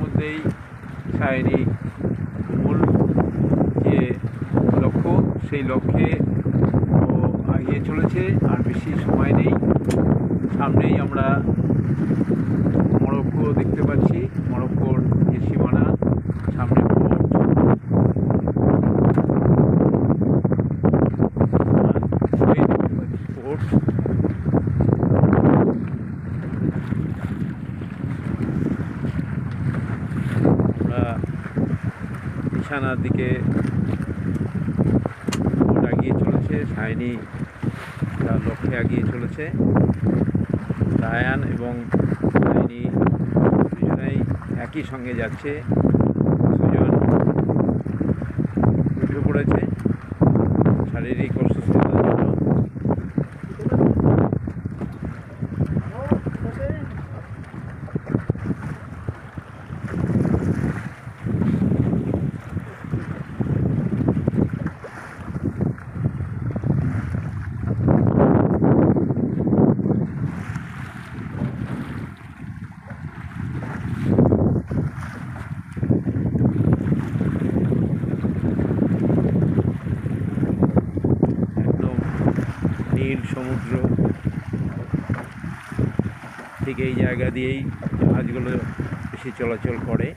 মধ্যেই শারীরিক মূল যে লক্ষ্য, সেই লক্ষ্যে ও এগিয়ে চলেছে, আর বেশি সময় নেই। সামনেই আমরা নিশানার দিকে এগিয়ে চলেছে সাইনি তার লক্ষ্যে এগিয়ে চলেছে। রায়ান এবং সাইনি দুজনেই একই সঙ্গে যাচ্ছে। দুজন উঠে পড়েছে। শারীরিক অসুস্থতার নীল সমুদ্র। ঠিক এই জায়গা দিয়েই জাহাজগুলো বেশি চলাচল করে।